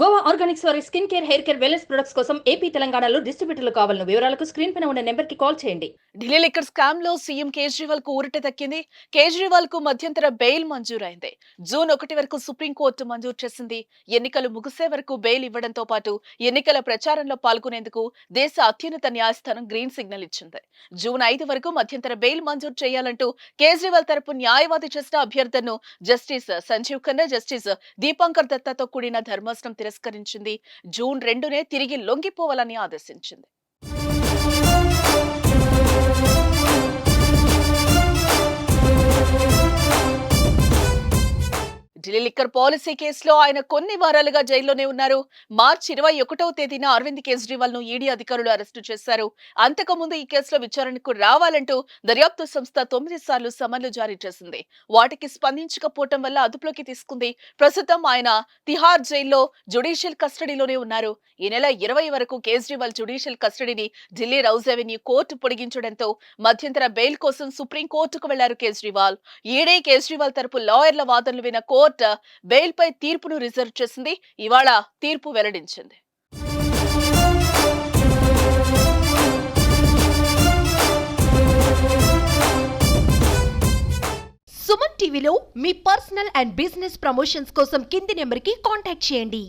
Goa organics వారి skin care hair care wellness products కోసం AP తెలంగాణలో డిస్ట్రిబ్యూటర్లు కావాలన్న వివరాలకు స్క్రీన్ పైన ఉన్న నెంబర్కి కాల్ చేయండి. ఢిల్లీ లిక్కర్ స్కామ్లో సీఎం కేజ్రీవాల్కు ఊరట దక్కింది. కేజ్రీవాల్కు మధ్యంతర బెయిల్ మంజూరైంది. జూన్ ఒకటి వరకు సుప్రీంకోర్టు మంజూరు చేసింది. ఎన్నికలు ముగిసే వరకు బెయిల్ ఇవ్వడంతో పాటు ఎన్నికల ప్రచారంలో పాల్గొనేందుకు దేశ అత్యున్నత న్యాయస్థానం గ్రీన్ సిగ్నల్ ఇచ్చింది. జూన్ ఐదు వరకు మధ్యంతర బెయిల్ మంజూరు చేయాలంటూ కేజ్రీవాల్ తరపు న్యాయవాది చేసిన అభ్యర్థనను జస్టిస్ సంజీవ్ ఖన్నా జస్టిస్ దీపాంకర్ దత్తాతో కూడిన ధర్మాసనం తిరస్కరించింది. జూన్ రెండునే తిరిగి లొంగిపోవాలని ఆదేశించింది. ఢిల్లీ లిక్కర్ పాలసీ కేసులో ఆయన కొన్ని వారాలుగా జైల్లోనే ఉన్నారు. మార్చి ఇరవై ఒకటవ తేదీన అరవింద్ కేజ్రీవాల్ను ఈడీ అధికారులు అరెస్టు చేశారు. అంతకుముందు ఈ కేసులో విచారణకు రావాలంటూ దర్యాప్తు సంస్థ తొమ్మిది సార్లు సమన్లు జారీ చేసింది. వాటికి స్పందించకపోవటం వల్ల అదుపులోకి తీసుకుంది. ప్రస్తుతం ఆయన తిహార్ జైల్లో జుడిషియల్ కస్టడీలోనే ఉన్నారు. ఈ నెల ఇరవై వరకు కేజ్రీవాల్ జుడిషియల్ కస్టడీని ఢిల్లీ రౌజ్ అవెన్యూ కోర్టు పొడిగించడంతో మధ్యంతర బెయిల్ కోసం సుప్రీం కోర్టుకు వెళ్ళారు కేజ్రీవాల్. ఈడే కేజ్రీవాల్ తరపు లాయర్ల వాదనలు విన్న కోర్టు బెయిల్ పై తీర్పును రిజర్వ్ చేసింది. ఇవాళ తీర్పు వెల్లడించింది. సుమన్ టీవీలో మీ పర్సనల్ అండ్ బిజినెస్ ప్రమోషన్స్ కోసం కింది నెంబర్కి కాంటాక్ట్ చేయండి.